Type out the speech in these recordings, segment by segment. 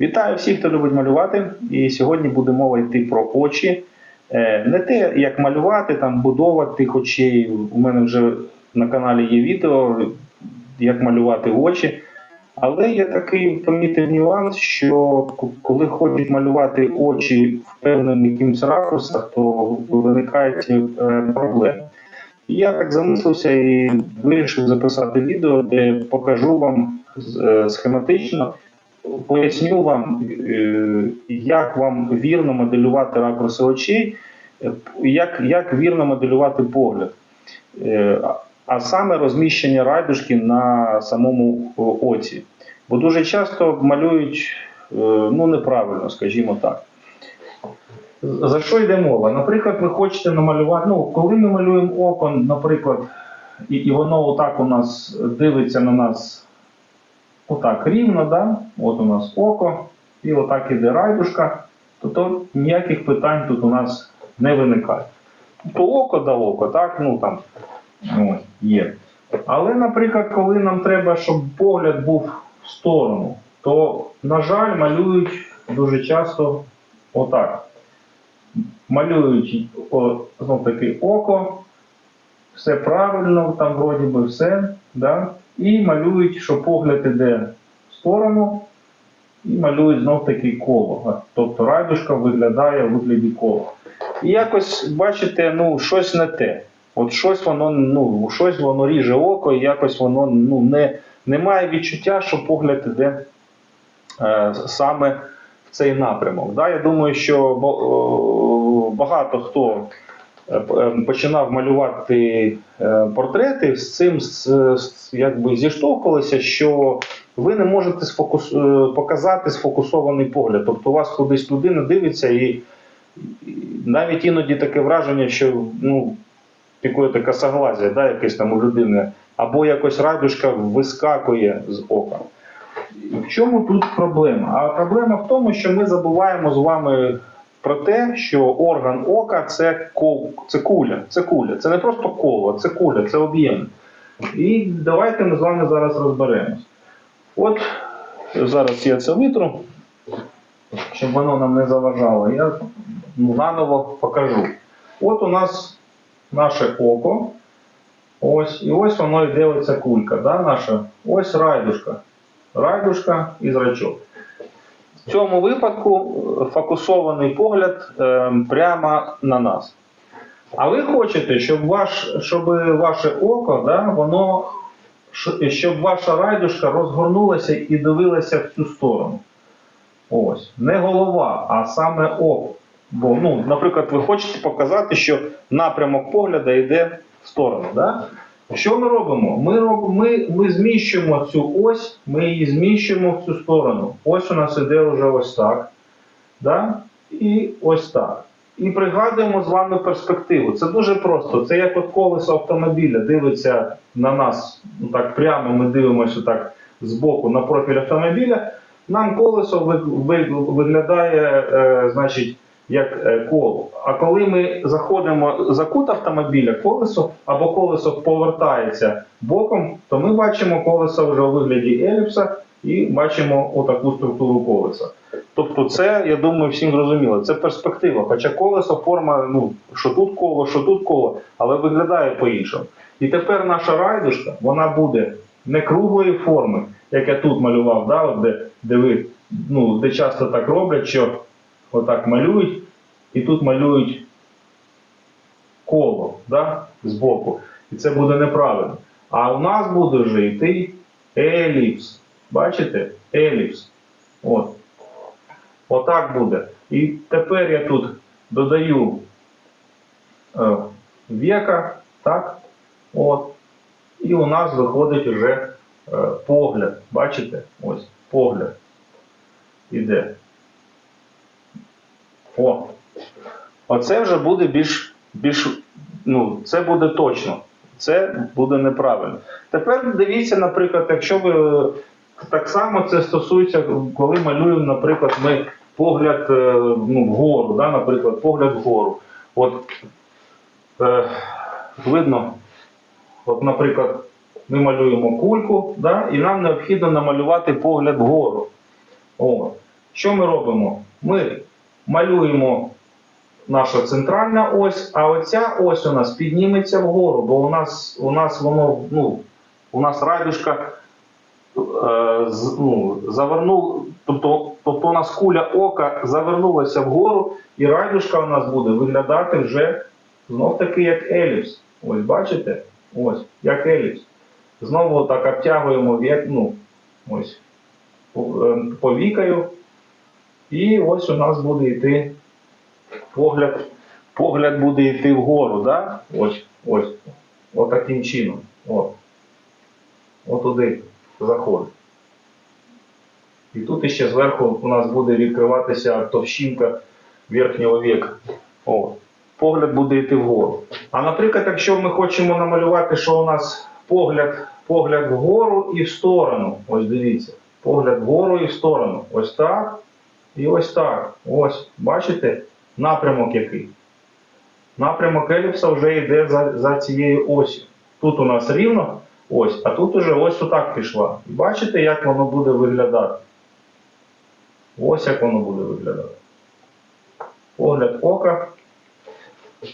Вітаю всіх, хто любить малювати. І сьогодні буде мова йти про очі. Е, Не те, як малювати, там, будова тих. У мене вже на каналі є відео, як малювати очі. Але є такий помітив нюанс, що коли хочуть малювати очі в певному якимось ракурсах, то виникають е, проблеми. Я так замислився і вирішив записати відео, де покажу вам е, схематично, поясню вам, е, як вам вірно моделювати ракурси очей, е, як, як вірно моделювати погляд. Е, а- саме розміщення райдушки на самому оці. Бо дуже часто малюють ну, неправильно, скажімо так. За що йде мова? Наприклад, ви хочете намалювати, ну, коли ми малюємо око, наприклад, і, і воно отак у нас дивиться на нас отак рівно, да? от у нас око, і отак іде райдушка, то, то ніяких питань тут у нас не виникає. То око да око, так, ну там ось, є. Але, наприклад, коли нам треба, щоб погляд був в сторону, то, на жаль, малюють дуже часто отак малюють знов таки око, все правильно, там вроді би все, да? І малюють, що погляд іде в сторону, і малюють знов таки коло. Тобто райдушка виглядає в вигляді кола. І якось, бачите, ну, щось не те. От щось воно, ну, щось воно ріже око, і якось воно ну, не, має відчуття, що погляд іде е, саме в цей напрямок. Да? Я думаю, що багато хто починав малювати е, портрети, з цим якби зіштовхувалися, що ви не можете сфокус, е, показати сфокусований погляд. Тобто у вас кудись людина дивиться, і, навіть іноді таке враження, що ну, пікує косоглазія, да, якесь там у людини, або якось радужка вискакує з ока. В чому тут проблема? А проблема в тому, що ми забуваємо з вами про те, що орган ока це, кол, це куля. Це куля. Це не просто коло, це куля, це об'єм. І давайте ми з вами зараз розберемось. От зараз я це витру, щоб воно нам не заважало. Я наново покажу. От у нас наше око. Ось, і ось воно йде оця кулька, да, наша. Ось райдушка райдушка і зрачок. В цьому випадку е, фокусований погляд е, прямо на нас. А ви хочете, щоб, ваш, щоб ваше око, да, воно, щоб ваша райдушка розгорнулася і дивилася в цю сторону. Ось. Не голова, а саме око. Бо, ну, наприклад, ви хочете показати, що напрямок погляду йде в сторону. Да? Що ми робимо? Ми, роб, ми, ми зміщуємо цю ось, ми її зміщуємо в цю сторону. Ось у нас іде вже ось так. Да? І ось так. І пригадуємо з вами перспективу. Це дуже просто. Це як от колесо автомобіля дивиться на нас, ну так прямо ми дивимося так збоку на профіль автомобіля. Нам колесо ви- ви- виглядає, е, значить, як е, коло. А коли ми заходимо за кут автомобіля, колесо або колесо повертається боком, то ми бачимо колесо вже у вигляді еліпса і бачимо отаку структуру колеса. Тобто, це, я думаю, всім зрозуміло. Це перспектива. Хоча колесо форма, ну, що тут коло, що тут коло, але виглядає по-іншому. І тепер наша райдушка, вона буде не круглої форми, як я тут малював, да, де, де ви, ну, де часто так роблять, що отак малюють, і тут малюють коло да, збоку. І це буде неправильно. А у нас буде вже йти еліпс. Бачите? Еліпс. От. Отак буде. І тепер я тут додаю е, века, так? От. І у нас виходить вже е, погляд. Бачите? Ось погляд. Іде. О. Оце вже буде більш, більш ну, це буде точно. Це буде неправильно. Тепер дивіться, наприклад, якщо ви так само це стосується, коли малюємо, наприклад, ми погляд е, ну, вгору, да, наприклад, погляд вгору. От е, видно, от, наприклад, ми малюємо кульку, да, і нам необхідно намалювати погляд вгору. О. що ми робимо? Ми малюємо наша центральна ось, а оця ось у нас підніметься вгору, бо у нас, у нас воно, ну, у нас радужка е, з- ну, завернув, тобто, тобто у нас куля ока завернулася вгору, і радужка у нас буде виглядати вже знов таки як еліпс. Ось бачите? Ось, як еліпс. Знову так обтягуємо ну, ось, е, повікаю. І ось у нас буде йти погляд, погляд буде йти вгору, да? Ось, ось. От таким чином. От. От туди заходить. І тут іще зверху у нас буде відкриватися товщинка верхнього віка. О, погляд буде йти вгору. А наприклад, якщо ми хочемо намалювати, що у нас погляд, погляд вгору і в сторону. Ось дивіться. Погляд вгору і в сторону. Ось так. І ось так. Ось. Бачите? Напрямок який. Напрямок еліпса вже йде за, за цією осі. Тут у нас рівно ось, а тут уже ось отак пішла. І бачите, як воно буде виглядати? Ось як воно буде виглядати. Погляд ока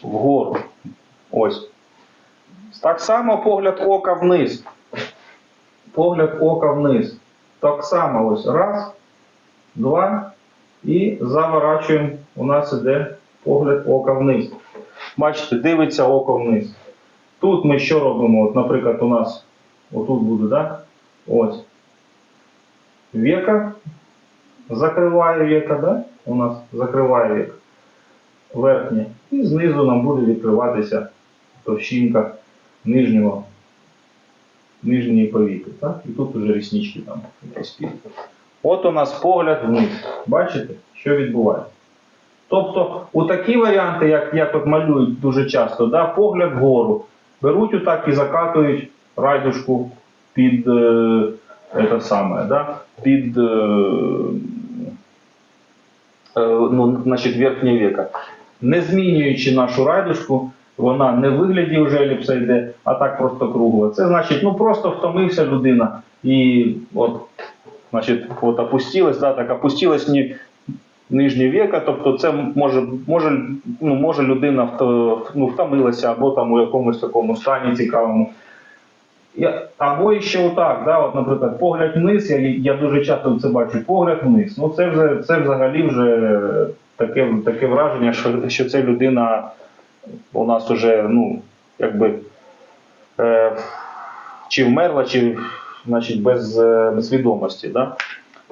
вгору. Ось. Так само погляд ока вниз. Погляд ока вниз. Так само ось. Раз, два. І заворачуємо. У нас іде погляд ока вниз. Бачите, дивиться око вниз. Тут ми що робимо? От, наприклад, у нас отут буде, да? Ось. Века. Закриває века, да? У нас закриває века. Верхнє. І знизу нам буде відкриватися товщинка нижнього, нижньої повіки. Так? І тут уже ріснички там якісь. От у нас погляд вниз. Бачите, що відбувається? Тобто, у такі варіанти, як, як от малюють дуже часто, да, погляд вгору, беруть отак і закатують райдушку під, е, це саме, да, під е, е, ну, значить, верхнє віка. Не змінюючи нашу райдушку, вона не в вигляді вже еліпса йде, а так просто кругла. Це значить, ну просто втомився людина і от, значить, от опустилась, да, так опустилась не нижнє віка, тобто це може, може, ну, може людина ну, втомилася або там у якомусь такому стані цікавому. Я, або ще отак, да, от, наприклад, погляд вниз, я, я дуже часто це бачу, погляд вниз. Ну це вже це взагалі вже таке, таке враження, що, що ця людина у нас вже, ну, якби е, чи вмерла, чи значить, без е, свідомості. Да?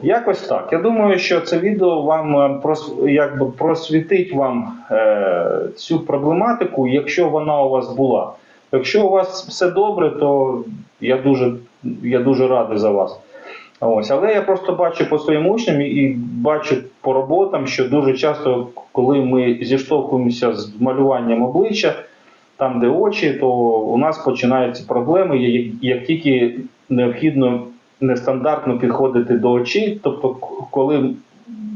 Якось так. Я думаю, що це відео вам е, якби просвітить вам е, цю проблематику, якщо вона у вас була. Якщо у вас все добре, то я дуже, я дуже радий за вас. Ось, але я просто бачу по своїм учням і бачу по роботам, що дуже часто, коли ми зіштовхуємося з малюванням обличчя, там, де очі, то у нас починаються проблеми, як, тільки необхідно нестандартно підходити до очей, тобто, коли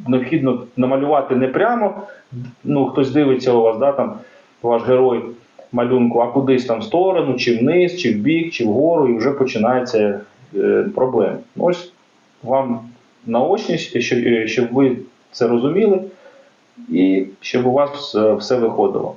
необхідно намалювати не прямо, ну хтось дивиться у вас, да, там ваш герой малюнку, а кудись там в сторону, чи вниз, чи в бік, чи вгору, і вже починаються е, проблеми. Ось вам наочність, щоб, е, щоб ви це розуміли, і щоб у вас е, все виходило.